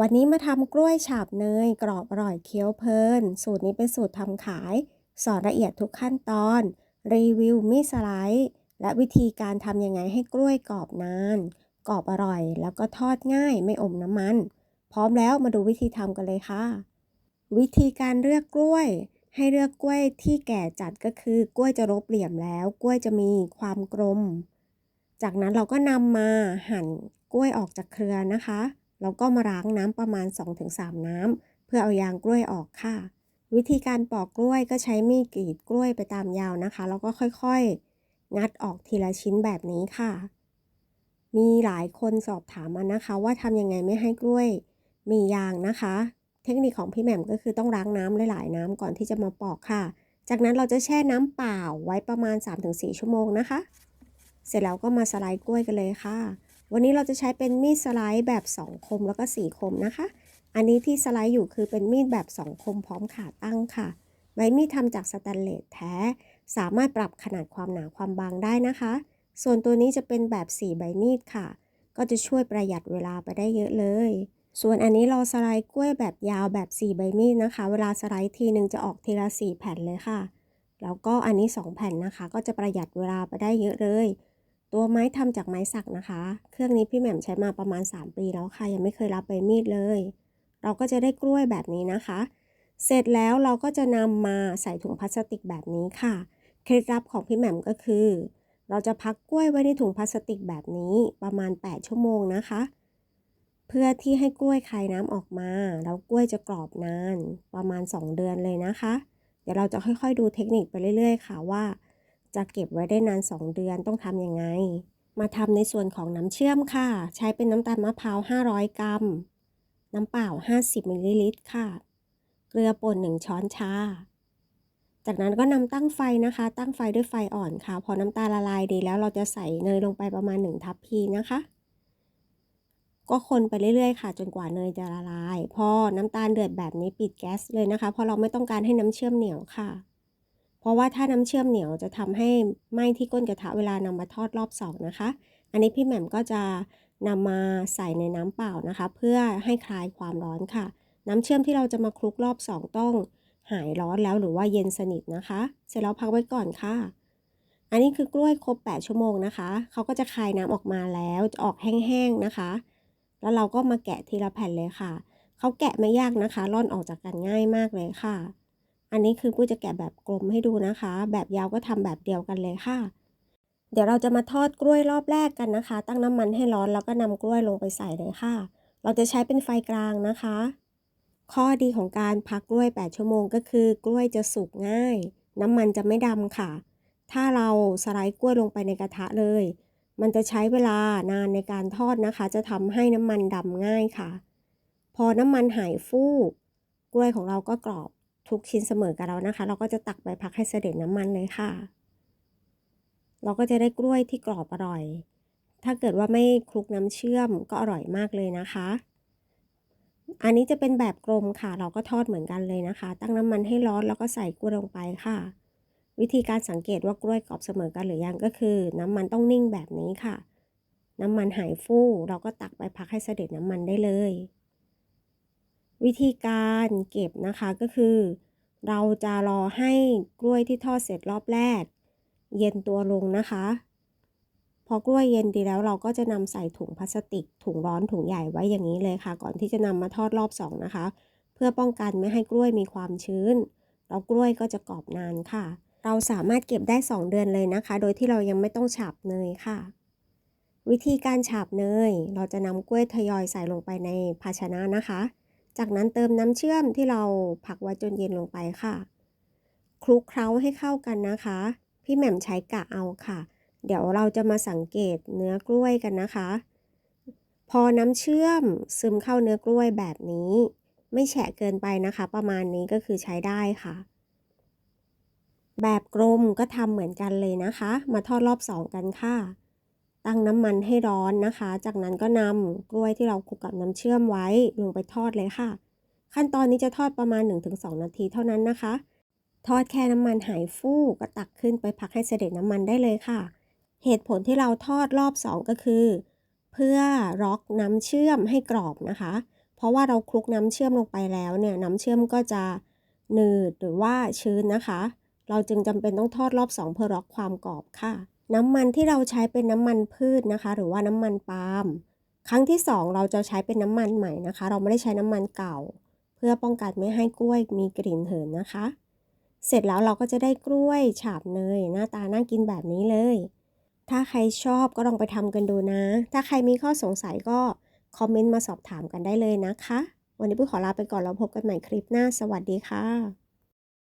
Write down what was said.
วันนี้มาทำกล้วยฉาบเนยกรอบอร่อยเคี้ยวเพลิน สูตรนี้เป็นสูตรทำขาย สอนละเอียดทุกขั้นตอน รีวิวมีสไลด์ และวิธีการทำยังไงให้กล้วยกรอบนาน กรอบอร่อย แล้วก็ทอดง่ายไม่อมน้ำมัน พร้อมแล้วมาดูวิธีทำกันเลยค่ะ วิธีการเลือกกล้วย ให้เลือกกล้วยที่แก่จัดก็คือกล้วยจะรบเหลี่ยมแล้ว กล้วยจะมีความกลม จากนั้นเราก็นำมาหั่นกล้วยออกจากเครือนะคะ แล้วก็มาล้างน้ำประมาณ 2-3 น้ำ เพื่อเอายางกล้วยออกค่ะ วิธีการปอกกล้วยก็ใช้มีดกรีดกล้วยไปตามยาวนะคะ แล้วก็ค่อยๆ งัดออกทีละชิ้นแบบนี้ค่ะ มีหลายคนสอบถามมานะคะ ว่าทำยังไงไม่ให้กล้วย มียางนะคะ เทคนิคของพี่แหม่มก็คือต้องล้างน้ำหลายๆน้ำก่อนที่จะมาปอกค่ะ จากนั้นเราจะแช่น้ำเปล่าไว้ประมาณ 3-4 ชั่วโมงนะคะ เสร็จแล้วก็มาสไลด์กล้วยกันเลยค่ะ วันนี้เราจะใช้เป็นมีดสไลด์แบบ 2 คมแล้วก็ 4 คมนะคะ อันนี้ที่สไลด์อยู่คือเป็นมีดแบบ 2 คมพร้อมขาตั้งค่ะ ใบมีดทำจากสแตนเลสแท้ สามารถปรับขนาดความหนาความบางได้นะคะ ส่วนตัวนี้จะเป็นแบบ 4 ใบมีดค่ะ ก็จะช่วยประหยัดเวลาไปได้เยอะเลย ส่วนอันนี้เราสไลด์กล้วยแบบยาวแบบ 4 ใบมีดนะคะ เวลาสไลด์ทีหนึ่งจะออกทีละ 4 แผ่นเลยค่ะ แล้วก็อันนี้ 2 แผ่นนะคะ ก็จะประหยัดเวลาไปได้เยอะเลย ตัวไม้ทำจากไม้สักนะคะ เครื่องนี้พี่แหม่มใช้มาประมาณ 3 ปีแล้วค่ะ ยังไม่เคยรับใบมีดเลย เราก็จะได้กล้วยแบบนี้นะคะ เสร็จแล้วเราก็จะนำมาใส่ถุงพลาสติกแบบนี้ค่ะ เคล็ดลับของพี่แหม่มก็คือ เราจะพักกล้วยไว้ในถุงพลาสติกแบบนี้ประมาณ 8 ชั่วโมงนะคะ เพื่อที่ให้กล้วยคายน้ำออกมา แล้วกล้วยจะกรอบนานประมาณ 2 เดือนเลยนะคะ เดี๋ยวเราจะค่อยๆดูเทคนิคไปเรื่อย ๆ ค่ะว่า จะเก็บไว้ได้นาน 2 เดือนต้องทำยังไง มาทำในส่วนของน้ำเชื่อมค่ะ ใช้เป็นน้ำตาลมะพร้าว 500 กรัม น้ำเปล่า 50มิลลิลิตรค่ะ เกลือป่น 1 ช้อนชา จากนั้นก็นำตั้งไฟนะคะ ตั้งไฟด้วยไฟอ่อนค่ะ พอน้ำตาลละลายดีแล้วเราจะใส่เนยลงไปประมาณ 1 ทัพพีนะคะก็คนไปเรื่อยๆค่ะ จนกว่าเนยจะละลาย พอน้ำตาลเดือดแบบนี้ปิดแก๊สเลยนะคะ เพราะเราไม่ต้องการให้น้ำเชื่อมเหนียวค่ะ ราะว่าถ้าน้ำเชื่อมเหนียวจะทำให้ไหม้ที่ก้นกระทะเวลานำมาทอดรอบสองนะคะ อันนี้พี่แหม่มก็จะนำมาใส่ในน้ำเปล่านะคะ เพื่อให้คลายความร้อนค่ะ น้ำเชื่อมที่เราจะมาคลุกรอบสองต้องหายร้อนแล้วหรือว่าเย็นสนิทนะคะ เสร็จแล้วพักไว้ก่อนค่ะ อันนี้คือกล้วยครบ 8 ชั่วโมงนะคะเขาก็จะคายน้ำออกมาแล้วจะออกแห้งๆนะคะ แล้วเราก็มาแกะทีละแผ่นเลยค่ะเขาแกะไม่ยากนะคะ ร่อนออกจากกันง่ายมากเลยค่ะ อันนี้คือกู้จะแกะแบบกลมให้ดูนะคะ แบบยาวก็ทำแบบเดียวกันเลยค่ะ เดี๋ยวเราจะมาทอดกล้วยรอบแรกกันนะคะ ตั้งน้ำมันให้ร้อนแล้วก็นำกล้วยลงไปใส่เลยค่ะ เราจะใช้เป็นไฟกลางนะคะ ข้อดีของการพักกล้วย 8 ชั่วโมงก็คือกล้วยจะสุกง่าย น้ำมันจะไม่ดำค่ะ ถ้าเราสไลด์กล้วยลงไปในกระทะเลย มันจะใช้เวลานานในการทอดนะคะ จะทำให้น้ำมันดำง่ายค่ะ พอน้ำมันหายฟูกล้วยของเราก็กรอบ ทุกชิ้นเสมอกันแล้วนะคะ เราก็จะตักไปพักให้เสด็จน้ำมันเลยค่ะ เราก็จะได้กล้วยที่กรอบอร่อย ถ้าเกิดว่าไม่คลุกน้ำเชื่อมก็อร่อยมากเลยนะคะ อันนี้จะเป็นแบบกลมค่ะ เราก็ทอดเหมือนกันเลยนะคะ ตั้งน้ำมันให้ร้อนแล้วก็ใส่กล้วยลงไปค่ะ วิธีการสังเกตว่ากล้วยกรอบเสมอกันหรือยังก็คือ น้ำมันต้องนิ่งแบบนี้ค่ะ น้ำมันหายฟูเราก็ตักไปพักให้เสด็จน้ำมันได้เลย วิธีการเก็บนะคะก็คือ เราจะรอให้กล้วยที่ทอดเสร็จรอบแรก เย็นตัวลงนะคะ พอกล้วยเย็นดีแล้วเราก็จะนำใส่ถุงพลาสติก ถุงร้อนถุงใหญ่ไว้อย่างนี้เลยค่ะ ก่อนที่จะนำมาทอดรอบสองนะคะ เพื่อป้องกันไม่ให้กล้วยมีความชื้นแล้วกล้วยก็จะกรอบนานค่ะ เราสามารถเก็บได้ 2 เดือนเลยนะคะ โดยที่เรายังไม่ต้องฉาบเนยค่ะ วิธีการฉาบเนย เราจะนำกล้วยทยอยใส่ลงไปในภาชนะนะคะ จากนั้นเติมน้ำเชื่อมที่เราผักไว้จนเย็นลงไปค่ะ คลุกเคล้าให้เข้ากันนะคะ พี่แหม่มใช้กะเอาค่ะ เดี๋ยวเราจะมาสังเกตเนื้อกล้วยกันนะคะ พอน้ำเชื่อมซึมเข้าเนื้อกล้วยแบบนี้ ไม่แฉะเกินไปนะคะ ประมาณนี้ก็คือใช้ได้ค่ะ แบบกลมก็ทำเหมือนกันเลยนะคะ มาทอดรอบสองกันค่ะ ตั้งน้ำมันให้ร้อนนะคะ จากนั้นก็นำกล้วยที่เราคลุกกับน้ำเชื่อมไว้ลงไปทอดเลยค่ะ ขั้นตอนนี้จะทอดประมาณ 1-2 นาทีเท่านั้นนะคะ ทอดแค่น้ำมันหายฟูก็ตักขึ้นไปพักให้เสด็จน้ำมันได้เลยค่ะ เหตุผลที่เราทอดรอบ 2 ก็คือ เพื่อร็อกน้ำเชื่อมให้กรอบนะคะ เพราะว่าเราคลุกน้ำเชื่อมลงไปแล้วเนี่ยน้ำเชื่อมก็จะหนืดหรือว่าชื้นนะคะ เราจึงจำเป็นต้องทอดรอบ 2 เพื่อล็อกความกรอบค่ะ น้ำมันที่เราใช้เป็นน้ำมันพืชนะคะ หรือว่าน้ำมันปาล์มครั้งที่ 2 เราจะใช้เป็นน้ำมันใหม่นะคะ เราไม่ได้ใช้น้ำมันเก่า เพื่อป้องกันไม่ให้กล้วยมีกลิ่นเหินนะคะ เสร็จแล้วเราก็จะได้กล้วยฉาบเนย หน้าตาน่ากินแบบนี้เลย ถ้าใครชอบก็ลองไปทำกันดูนะ ถ้าใครมีข้อสงสัยก็คอมเมนต์มาสอบถามกันได้เลยนะคะ วันนี้ปุ้ยขอลาไปก่อนแล้วพบกันใหม่คลิปหน้า สวัสดีค่ะ